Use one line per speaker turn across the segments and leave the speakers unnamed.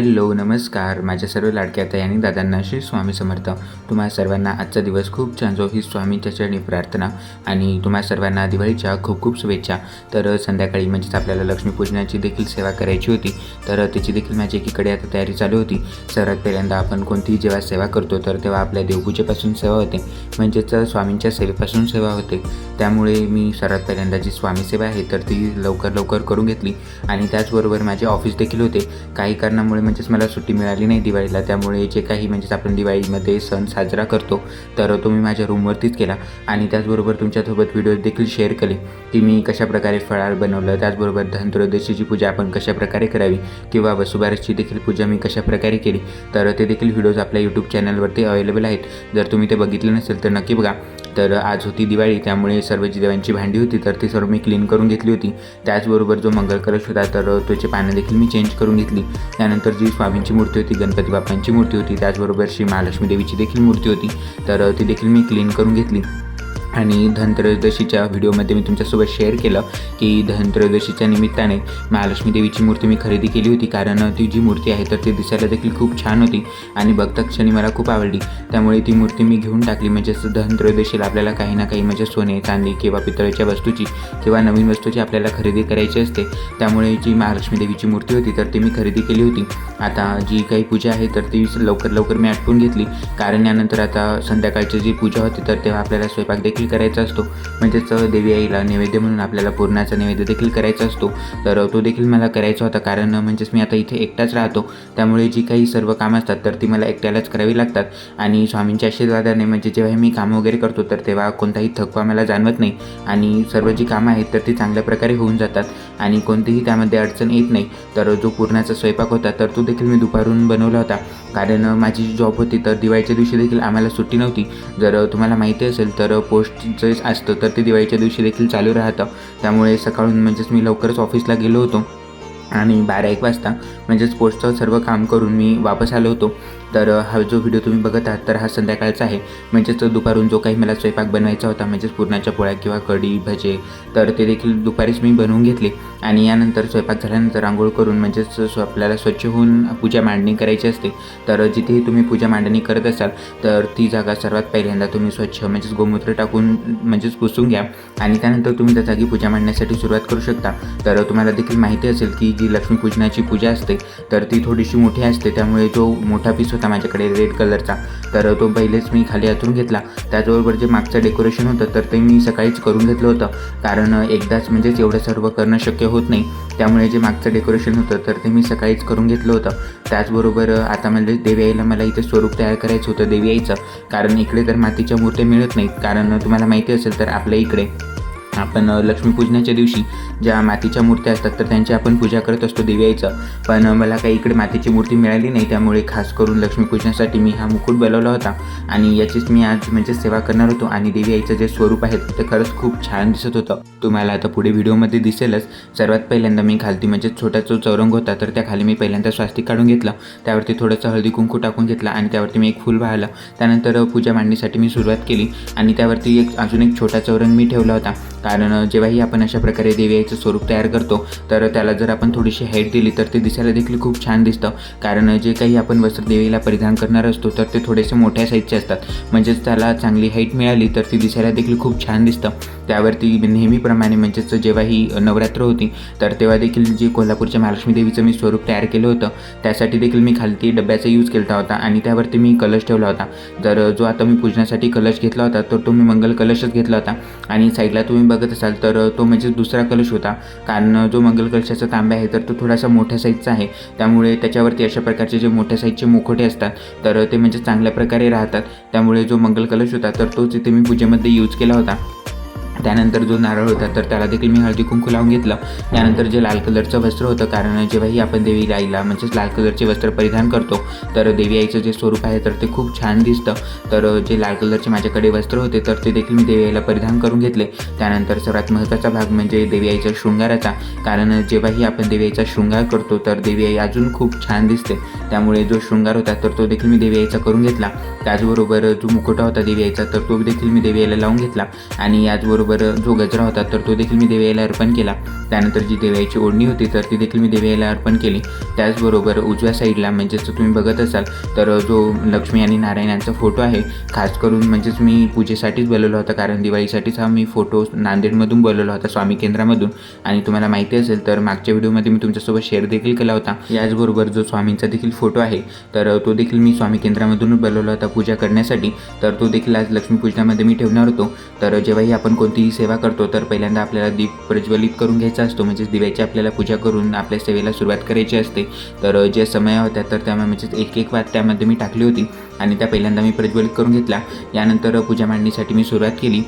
Hello नमस्कार. माझ्या सर्व लाडक्या ताई आणि दादांना श्री स्वामी समर्थ. तुम्हा सर्वांना आजचा दिवस खूप छान जो ही स्वामींच्या चरणी प्रार्थना आणि तुम्हा सर्वांना दिवाळीच्या खूप खूप शुभेच्छा. तर संध्याकाळी म्हणजेच आपल्याला लक्ष्मीपूजनाची देखील सेवा करायची होती. तर त्याची देखील माझी एकीकडे आता तयारी चालू होती. सर्वात पहिल्यांदा आपण कोणतीही जेव्हा सेवा करतो तर तेव्हा आपल्या देवपूजेपासून सेवा होते. म्हणजेच स्वामींच्या सेवेपासून सेवा होते. त्यामुळे मी सर्वात पहिल्यांदा जी स्वामी सेवा आहे तर ती लवकर लवकर करून घेतली. आणि त्याचबरोबर माझे ऑफिस देखील होते. काही कारणामुळे म्हणजेच मला सुट्टी मिळाली नाही दिवाळीला. त्यामुळे जे काही म्हणजेच आपण दिवाळीमध्ये सण साजरा करतो तर तो मी माझ्या रूमवरतीच केला. आणि त्याचबरोबर तुमच्यासोबत व्हिडिओ देखील शेअर केले की मी कशाप्रकारे फळार बनवलं त्याचबरोबर धनत्रयोदशीची पूजा आपण कशाप्रकारे करावी किंवा वसुबारसची देखील पूजा मी कशाप्रकारे केली तर ते देखील व्हिडिओज आपल्या यूट्यूब चॅनलवरती अवेलेबल आहेत. जर तुम्ही ते बघितले नसेल तर नक्की बघा. तर आज होती दिवाळी त्यामुळे सर्व जी देवांची भांडी होती तर ती सर्व मी क्लीन करून घेतली होती. त्याचबरोबर जो मंगल कलश होता तर त्याची पानं देखील मी चेंज करून घेतली. त्यानंतर जी स्वामींची मूर्ती होती गणपती बाप्पांची मूर्ती होती त्याचबरोबर श्री महालक्ष्मी देवीची देखील मूर्ती होती तर ती देखील मी क्लीन करून घेतली. आणि धनत्रयोदशीच्या व्हिडिओमध्ये मी तुमच्यासोबत शेअर केलं की धनत्रयोदशीच्या निमित्ताने महालक्ष्मी देवीची मूर्ती मी खरेदी केली होती. कारण ती जी मूर्ती आहे तर ती दिसायला देखील खूप छान होती आणि बघता क्षणी मला खूप आवडली. त्यामुळे ती मूर्ती मी घेऊन टाकली. म्हणजेच धनत्रयोदशीला आपल्याला काही ना काही म्हणजे सोने चांदी किंवा पितळेच्या वस्तूची किंवा नवीन वस्तूची आपल्याला खरेदी करायची असते. त्यामुळे जी महालक्ष्मी देवीची मूर्ती होती तर ती मी खरेदी केली होती. आता जी काही पूजा आहे तर ती लवकर लवकर मी आटपून घेतली. कारण यानंतर आता संध्याकाळची जी पूजा होती तर तेव्हा आपल्याला स्वयंपाक देखील करायचा असतो. म्हणजेच देवी आईला नैवेद्य म्हणून आपल्याला पुरणाचा नैवेद्य देखील करायचा असतो. तर तो देखील मला करायचा होता. कारण म्हणजेच मी आता इथे एकटाच राहतो. त्यामुळे जी काही सर्व कामं असतात तर ती मला एकट्यालाच करावी लागतात. आणि स्वामींच्या आशीर्वादाने म्हणजे जेव्हा मी कामं वगैरे करतो तर तेव्हा कोणताही थकवा मला जाणवत नाही. आणि सर्व जी कामं आहेत तर ती चांगल्या प्रकारे होऊन जातात. आणि कोणतीही त्यामध्ये अडचण येत नाही. तर जो पूर्णाचा स्वयंपाक होता तर तो देखील मी दुपारून बनवला होता. कारण माझी जी जॉब होती तर दिवाळीच्या दिवशी देखील आम्हाला सुट्टी नव्हती. जर तुम्हाला माहिती असेल तर गोष्टींचं असतं तर ते दिवाळीच्या दिवशी देखील चालू राहतं. त्यामुळे सकाळून म्हणजेच मी लवकरच ऑफिसला गेलो होतो आणि बारा एक वाजता म्हणजेच पोस्टचं सर्व काम करून मी वापस आलो होतो. तर हा जो व्हिडिओ तुम्ही बघत आहात तर हा संध्याकाळचा आहे. म्हणजेच दुपारून जो काही मला स्वयंपाक बनवायचा होता म्हणजेच पुरणाच्या पोळ्या किंवा कढी भजे तर ते देखील दुपारीच मी बनवून घेतले. आणि यानंतर स्वयंपाक झाल्यानंतर आंघोळ करून म्हणजेच स्व- आपल्याला स्वच्छ होऊन पूजा मांडणी करायची असते. तर जिथेही तुम्ही पूजा मांडणी करत असाल तर ती जागा सर्वात पहिल्यांदा तुम्ही स्वच्छ म्हणजेच गोमूत्र टाकून म्हणजेच पुसून घ्या. आणि त्यानंतर तुम्ही त्या जागी पूजा मांडण्यासाठी सुरुवात करू शकता. तर तुम्हाला देखील माहिती असेल की जी लक्ष्मीपूजनाची पूजा असते तर ती थोडीशी मोठी असते. त्यामुळे जो मोठा पीस होता माझ्याकडे रेड कलरचा तर तो पहिलेच मी खाली हातरून घेतला. त्याचबरोबर जे मागचं डेकोरेशन होतं तर ते मी सकाळीच करून घेतलं होतं. कारण एकदाच म्हणजेच एवढं सर्व करणं शक्य होत नाही. त्यामुळे जे मागचं डेकोरेशन होतं तर ते मी सकाळीच करून घेतलं होतं. त्याचबरोबर आता म्हणजे देवी आईला मला इथे स्वरूप तयार करायचं होतं देवी आईचं. कारण इकडे तर मातीच्या मूर्त्या मिळत नाहीत. कारण तुम्हाला माहिती असेल तर आपल्या इकडे आपण लक्ष्मीपूजनाच्या दिवशी ज्या मातीच्या मूर्त्या असतात तर त्यांची आपण पूजा करत असतो दिव्याईचं पण मला काही इकडे मातीची मूर्ती मिळाली नाही त्यामुळे खास करून लक्ष्मीपूजनासाठी मी हा मुकुट बनवला होता. आणि याचीच मी आज म्हणजे सेवा करणार होतो आणि देवी आईचं जे स्वरूप आहे ते खरंच खूप छान दिसत होतं. तुम्हाला आता पुढे व्हिडिओमध्ये दिसेलच सर्वात पहिल्यांदा मी खालती म्हणजे छोटा जो चौरंग होता तर त्या खाली मी पहिल्यांदा स्वास्तिक काढून घेतलं. त्यावरती थोडंसं हळदी कुंकू टाकून घेतला आणि त्यावरती मी एक फूल वाहलं त्यानंतर पूजा मांडणीसाठी मी सुरुवात केली आणि त्यावरती एक अजून एक छोटा चौरंग मी ठेवला होता. कारण जेव्हाही आपण अशा प्रकारे देवी आईचं स्वरूप तयार करतो तर त्याला जर आपण थोडीशी हाईट दिली तर ते दिसायला देखील खूप छान दिसतं. कारण जे काही आपण वस्त्र देवीला परिधान करणार असतो तर ते थोडेसे मोठ्या साईजचे असतात. म्हणजेच त्याला चांगली हाईट मिळाली तर ती दिसायला देखील खूप छान दिसतं. त्यावरती नेहमीप्रमाणे म्हणजेच जेव्हा ही नवरात्र होती तर तेव्हा देखील जे कोल्हापूरच्या महालक्ष्मी देवीचं मी स्वरूप तयार केलं होतं त्यासाठी देखील मी खालती डब्याचा यूज केला होता आणि त्यावरती मी कलश ठेवला होता. तर जो आता मी पूजनासाठी कलश घेतला होता तर तो मी मंगल कलशच घेतला होता. आणि साईडला तुम्ही बघत असाल तर तो म्हणजे दुसरा कलश होता. कारण जो मंगल कलशाचा तांब्या आहे तर तो थोडासा मोठ्या साईजचा आहे. त्यामुळे त्याच्यावरती अशा प्रकारचे जे मोठ्या साईजचे मुखोटे असतात तर ते म्हणजे चांगल्या प्रकारे राहतात. त्यामुळे जो मंगल कलश होता तर तोच इथे मी पूजेमध्ये यूज केला होता. त्यानंतर जो नारळ होता तर त्याला देखील मी हळदी कुंकू लावून घेतलं. त्यानंतर जे लाल कलरचं वस्त्र होतं कारण जेव्हाही आपण देवी आईला म्हणजेच लाल कलरचे वस्त्र परिधान करतो तर देवी आईचं जे स्वरूप आहे तर ते खूप छान दिसतं. तर जे लाल कलरचे माझ्याकडे वस्त्र होते तर ते देखील मी देवी आईला परिधान करून घेतले. त्यानंतर सर्वात महत्त्वाचा भाग म्हणजे देवी आईच्या शृंगाराचा कारण जेव्हाही आपण देवी आईचा शृंगार करतो तर देवी आई अजून खूप छान दिसते. त्यामुळे जो शृंगार होता तर तो देखील मी देवी आईचा करून घेतला. त्याचबरोबर जो मुकुटा होता देवी आईचा तर तो देखील मी देवी आईला लावून घेतला. आणि याचबरोबर त्याचबरोबर जो गजरा होता तर तो देखील मी देवयाला अर्पण केला. त्यानंतर जी देवयाची ओढणी होती तर ती देखील मी देवयाला अर्पण केली. त्याचबरोबर उजव्या साईडला म्हणजेच तुम्ही बघत असाल तर जो लक्ष्मी आणि नारायण यांचा फोटो आहे खास करून म्हणजेच मी पूजेसाठीच बोलवला होता कारण दिवाळीसाठीच हा मी फोटो नांदेडमधून बोलवला होता स्वामी केंद्रामधून. आणि तुम्हाला माहिती असेल तर मागच्या व्हिडिओमध्ये मी तुमच्यासोबत शेअर देखील केला होता. याचबरोबर जो स्वामींचा देखील फोटो आहे तर तो देखील मी स्वामी केंद्रामधूनच बोलवला होता पूजा करण्यासाठी. तर तो देखील आज लक्ष्मीपूजनामध्ये मी ठेवणार होतो. तर जेव्हाही आपण कोणती कोणतीही सेवा करतो तर पहिल्यांदा आपल्याला दीप प्रज्वलित करून घ्यायचा असतो. म्हणजेच दिव्याची आपल्याला पूजा करून आपल्या सेवेला सुरुवात करायची असते. तर ज्या समय होत्या तर त्यामुळे म्हणजेच एक एक वात त्यामध्ये मी टाकली होती आणि त्या पहिल्यांदा मी प्रज्वलित करून घेतला. यानंतर पूजा मांडणीसाठी मी सुरुवात केली.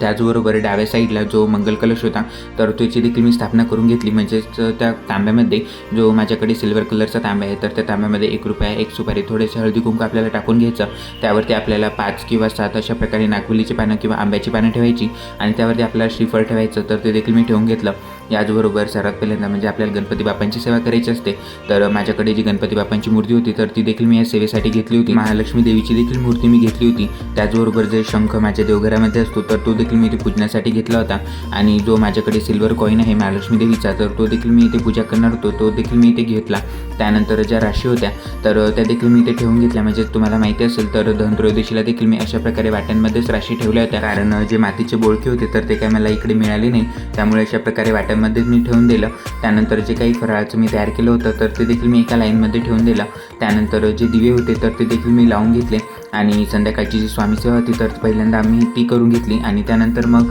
त्याचबरोबर डाव्या साईडला जो मंगल कलश होता तर त्याची देखील मी स्थापना करून घेतली. म्हणजेच त्या तांब्यामध्ये जो माझ्याकडे सिल्वर कलरचा तांब्या आहे तर त्या तांब्यामध्ये एक रुपया एक सुपारी थोडेसे हळदी कुंकू आपल्याला टाकून घ्यायचं. त्यावरती आपल्याला पाच किंवा सात अशा प्रकारे नागवलीची पानं किंवा आंब्याची पानं ठेवायची आणि त्यावरती आपल्याला श्रीफळ ठेवायचं तर ते देखील मी ठेवून घेतलं. याचबरोबर सर्वात पहिल्यांदा म्हणजे आपल्याला गणपती बाप्पांची सेवा करायची असते तर माझ्याकडे जी गणपती बाप्पांची मूर्ती होती तर ती देखील मी या सेवेसाठी घेतली होती. महालक्ष्मी देवीची देखील मूर्ती मी घेतली होती. त्याचबरोबर जे शंख माझ्या देवघरामध्ये असतो तर तो देखील देखील मी इथे पूजण्यासाठी घेतला होता. आणि जो माझ्याकडे सिल्वर कॉईन आहे महालक्ष्मी देवीचा तर तो देखील मी इथे पूजा करणार होतो. तो देखील मी इथे घेतला. त्यानंतर ज्या राशी होत्या तर त्या देखील मी इथे ठेवून घेतल्या. म्हणजे तुम्हाला माहिती असेल तर धनत्रयोदशीला देखील मी अशा प्रकारे वाट्यांमध्येच राशी ठेवल्या होत्या. कारण जे मातीचे बोळके होते तर ते काय मला इकडे मिळाले नाही. त्यामुळे अशा प्रकारे वाट्यांमध्येच मी ठेवून दिलं. त्यानंतर जे काही फराळाचं मी तयार केलं होतं तर ते देखील मी एका लाईनमध्ये ठेवून दिलं. त्यानंतर जे दिवे होते तर ते देखील मी लावून घेतले. आणि संध्याकाळची जी स्वामी सेवा होती तर पहिल्यांदा आम्ही ती करून घेतली. आणि त्यानंतर मग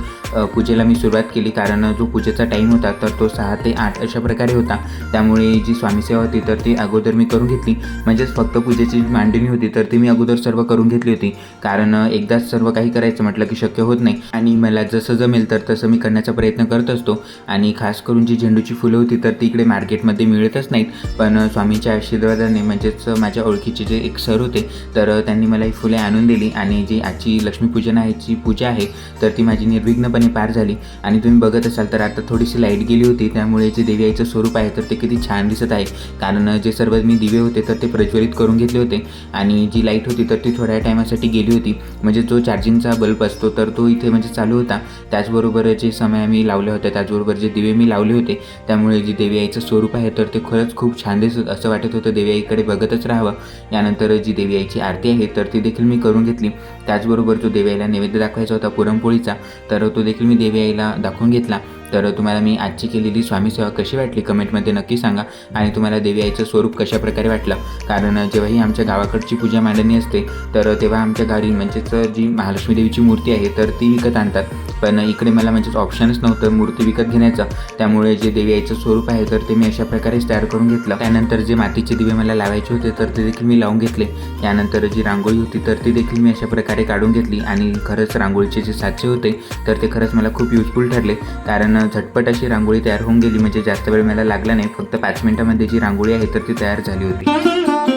पूजेला मी सुरुवात केली. कारण जो पूजेचा टाईम होता तर तो सहा ते आठ अशा प्रकारे होता. त्यामुळे जी स्वामी सेवा होती तर ती अगोदर मी करून घेतली. म्हणजेच फक्त पूजेची जी मांडणी होती तर ती मी अगोदर सर्व करून घेतली होती. कारण एकदाच सर्व काही करायचं म्हटलं की शक्य होत नाही. आणि मला जसं जमेल तर तसं मी करण्याचा प्रयत्न करत असतो. आणि खास करून जी झेंडूची फुलं होती तर ती इकडे मार्केटमध्ये मिळतच नाहीत. पण स्वामींच्या आशीर्वादाने म्हणजेच माझ्या ओळखीचे जे एक सर होते तर त्यांनी मला ही फुले आणून दिली आणि जी आजची लक्ष्मीपूजन आहे जी पूजा आहे तर ती माझी निर्विघ्नपणे पार झाली. आणि तुम्ही बघत असाल तर आता थोडीशी लाइट गेली होती त्यामुळे जे देवी आईचं स्वरूप आहे तर ते किती छान दिसत आहे. कारण जे सर्व मी दिवे होते तर ते प्रज्वलित करून घेतले होते. आणि जी लाइट होती तर ती थोड्या टायमासाठी गेली होती. म्हणजे जो चार्जिंगचा बल्ब असतो तर तो इथे म्हणजे चालू होता. त्याचबरोबर जे समय मी लावले होते त्याचबरोबर जे दिवे मी लावले होते त्यामुळे जे देवी आईचं स्वरूप आहे तर ते खरंच खूप छान दिसत असं वाटत होतं देवी आईकडे बघतच राहावं. यानंतर जी देवी आईची आरती आहे तर ती देखील मी करून घेतली. त्याचबरोबर जो देवी आईला नैवेद्य दाखवायचा होता पुरणपोळीचा तर तो देखील मी देवी आईला दाखवून घेतला. तर तुम्हाला मी आजची केलेली स्वामी सेवा कशी वाटली कमेंटमध्ये नक्की सांगा आणि तुम्हाला देवी आईचं स्वरूप कशा प्रकारे वाटलं? कारण जेव्हाही आमच्या गावाकडची पूजा मांडणी असते तर तेव्हा आमच्या घरी म्हणजेच जी महालक्ष्मी देवीची मूर्ती आहे तर ती विकत आणतात. पण इकडे मला म्हणजेच ऑप्शनच नव्हतं मूर्ती विकत घेण्याचं. त्यामुळे जे देवी आईचं स्वरूप आहे तर ते मी अशा प्रकारेच तयार करून घेतलं. त्यानंतर जे मातीचे दिवे मला लावायचे होते तर ते देखील मी लावून घेतले. त्यानंतर जी रांगोळी होती तर ती देखील मी अशा प्रकारे काढून घेतली आणि खरंच रांगोळीचे जे साचे होते तर ते खरंच मला खूप युजफुल ठरले. कारण झटपट अशी रांगोळी तयार होऊन गेली. म्हणजे जास्त वेळ मला लागला नाही. फक्त पाच मिनिटामध्ये जी रांगोळी आहे तर ती तयार झाली होती.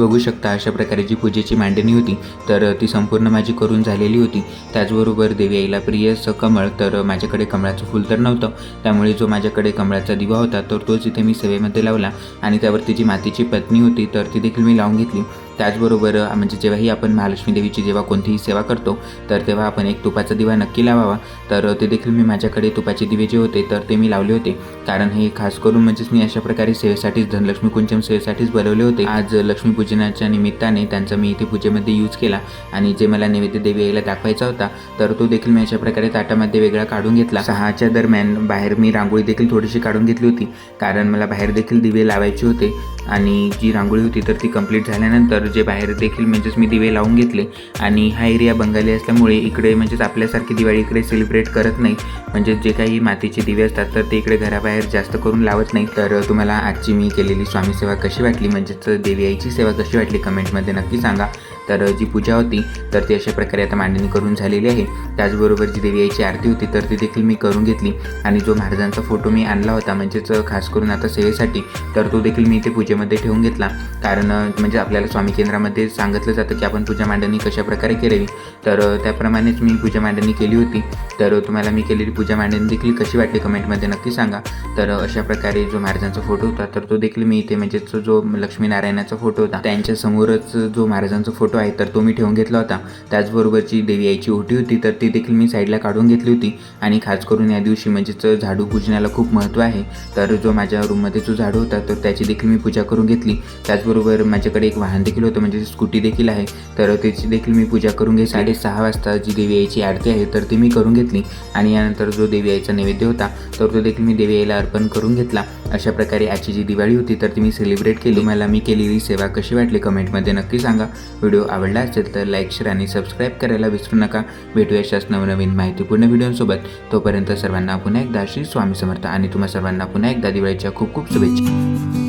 बघू शकता अशा प्रकारे जी पूजेची मांडणी होती. तर ती संपूर्ण माझी करून झालेली होती. त्याचबरोबर देवी आईला प्रिय असं कमळ तर माझ्याकडे कमळाचं फुल तर नव्हतं. त्यामुळे जो माझ्याकडे कमळाचा दिवा होता तर तोच इथे मी सेवेमध्ये लावला. आणि त्यावरती जी मातीची पत्नी होती तर ती देखील मी लावून घेतली. त्याचबरोबर म्हणजे जेव्हाही आपण महालक्ष्मी देवीची जेव्हा कोणतीही सेवा करतो तर तेव्हा आपण एक तुपाचा दिवा नक्की लावावा. तर ते देखील मी माझ्याकडे तुपाचे दिवे जे होते तर ते मी लावले होते. कारण हे खास करून म्हणजेच मी अशा प्रकारे सेवेसाठीच धनलक्ष्मी कुंचम सेवेसाठीच बनवले होते. आज लक्ष्मीपूजनाच्या निमित्ताने त्यांचा मी इथे पूजेमध्ये यूज केला. आणि जे मला नैवेद्य देवी यायला दाखवायचा होता तर तो देखील मी अशा प्रकारे ताटामध्ये वेगळा काढून घेतला. सहाच्या दरम्यान बाहेर मी रांगोळी देखील थोडीशी काढून घेतली होती. कारण मला बाहेर देखील दिवे लावायचे होते. आणि जी रांगोळी होती तर ती कंप्लीट झाल्यानंतर जे बाहेर देखील म्हणजेच मी दिवे लावून घेतले. आणि हा एरिया बंगाली असल्यामुळे इकडे म्हणजेच आपल्यासारखी दिवाळी इकडे सेलिब्रेट करत नाही. म्हणजे जे काही मातीचे दिवे असतात तर ते इकडे घराबाहेर जास्त करून लावत नाही. तर तुम्हाला आजची मी केलेली स्वामी सेवा कशी वाटली? म्हणजेच देवी आईची सेवा कशी वाटली? कमेंटमध्ये नक्की सांगा. तर जी पूजा होती तर ती अशा प्रकारे आता मांडणी करून झालेली आहे. त्याचबरोबर जी देवी आईची आरती होती तर ती देखील मी करून घेतली. आणि जो महाराजांचा फोटो मी आणला होता म्हणजेच खास करून आता सेवेसाठी तर तो देखील मी इथे पूजेमध्ये ठेवून घेतला. कारण म्हणजे आपल्याला स्वामी केंद्रामध्ये सांगितलं जातं की आपण पूजा मांडणी कशा प्रकारे तर त्याप्रमाणेच मी पूजा मांडणी केली होती. तर तुम्हाला मी केलेली पूजा मांडणी देखील कशी वाटली कमेंटमध्ये नक्की सांगा. तर अशा प्रकारे जो महाराजांचा फोटो होता तर तो देखील मी इथे म्हणजेच जो लक्ष्मीनारायणाचा फोटो होता त्यांच्यासमोरच जो महाराजांचा फोटो आहे तर तो मी ठेवून घेतला होता. त्याचबरोबर जी देवी आईची ओटी होती तर ती देखील मी साईडला काढून घेतली होती. आणि खास करून या दिवशी म्हणजेच झाडू पूजण्याला खूप महत्त्व आहे. तर जो माझ्या रूममध्ये जो झाडू होता तर त्याची देखील मी पूजा करून घेतली. त्याचबरोबर माझ्याकडे एक वाहन देखील होतं म्हणजे स्कूटी देखील आहे. तर त्याची देखील मी पूजा करून घेतली. साडेसहा वाजता जी देवी आईची आरती आहे तर ती मी करून घेतली. आणि यानंतर जो देवी आईचा नैवेद्य होता तर तो देखील मी देवी आईला अर्पण करून घेतला. अशा प्रकारे आजची जी दिवाळी होती तर ती मी सेलिब्रेट केली. मला मी केलेली सेवा कशी वाटली कमेंटमध्ये नक्की सांगा. व्हिडिओ आवडला असेल तर लाईक शेअर आणि सबस्क्राईब करायला विसरू नका. भेटूया अशाच नवनवीन माहितीपूर्ण व्हिडिओसोबत तोपर्यंत सर्वांना पुन्हा एकदा श्री स्वामी समर्थ आणि तुम्हा सर्वांना पुन्हा एकदा दिवाळीच्या खूप खूप शुभेच्छा.